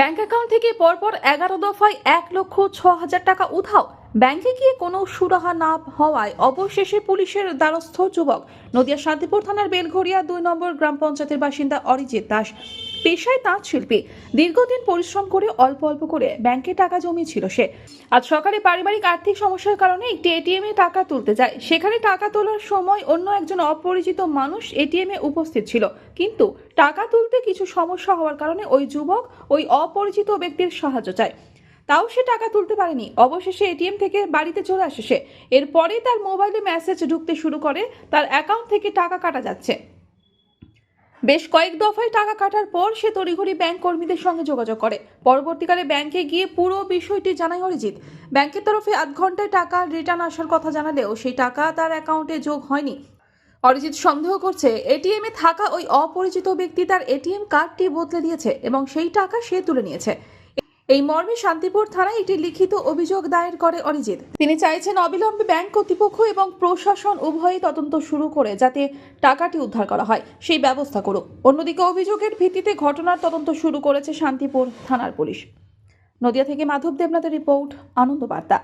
Bank account থেকে পরপর এগারো দফায় এক লক্ষ ছ হাজার টাকা উধাও ব্যাংকে গিয়ে কোনো সুরাহা না হওয়ায় অবশেষে পুলিশের দ্বারস্থ যুবক। নদিয়া শান্তিপুর থানার বেলঘরিয়া দুই নম্বর গ্রাম পঞ্চায়েতের বাসিন্দা অরিজিৎ দাস পেশায় তাঁত শিল্পী। দীর্ঘদিন পরিশ্রম করে অল্প অল্প করে ব্যাংকে টাকা জমিয়েছিল সে। আজ সকালে পারিবারিক আর্থিক সমস্যার কারণে একটি এটিএম এ টাকা তুলতে যায়। সেখানে টাকা তোলার সময় অন্য একজন অপরিচিত মানুষ এটিএম এ উপস্থিত ছিল। কিন্তু টাকা তুলতে কিছু সমস্যা হওয়ার কারণে ওই যুবক ওই অপরিচিত ব্যক্তির সাহায্য চায়। তাও সে টাকা তুলতে পারেনি। অবশেষে এটিএম থেকে বাড়িতে চলে আসে সে। এরপরে তার মোবাইলে মেসেজ ঢুকতে শুরু করে, তার অ্যাকাউন্ট থেকে টাকা কাটা যাচ্ছে। বেশ কয়েক দফায় টাকা কাটার পর সে তড়িঘড়ি ব্যাংক কর্মীদের সঙ্গে যোগাযোগ করে। পরবর্তীকালে ব্যাংকে গিয়ে পুরো বিষয়টি জানায় অরিজিৎ। ব্যাংকের তরফে আধ ঘন্টায় টাকা রিটার্ন আসার কথা জানালেও সেই টাকা তার অ্যাকাউন্টে যোগ হয়নি। অরিজিৎ সন্দেহ করছে, এটিএম এ থাকা ওই অপরিচিত ব্যক্তি তার এটিএম কার্ডটি বদলে দিয়েছে এবং সেই টাকা সে তুলে নিয়েছে। এই মর্মে শান্তিপুর থানায় একটি লিখিত অভিযোগ দায়ের করে অরিজিৎ। তিনি চাইছেন অবিলম্বে ব্যাংক কর্তৃপক্ষ এবং প্রশাসন উভয়ই তদন্ত শুরু করে যাতে টাকাটি উদ্ধার করা হয়, সেই ব্যবস্থা করুক। অন্যদিকে অভিযোগের ভিত্তিতে ঘটনার তদন্ত শুরু করেছে শান্তিপুর থানার পুলিশ। নদিয়া থেকে মাধব দেবনাথের রিপোর্ট আনন্দ বার্তা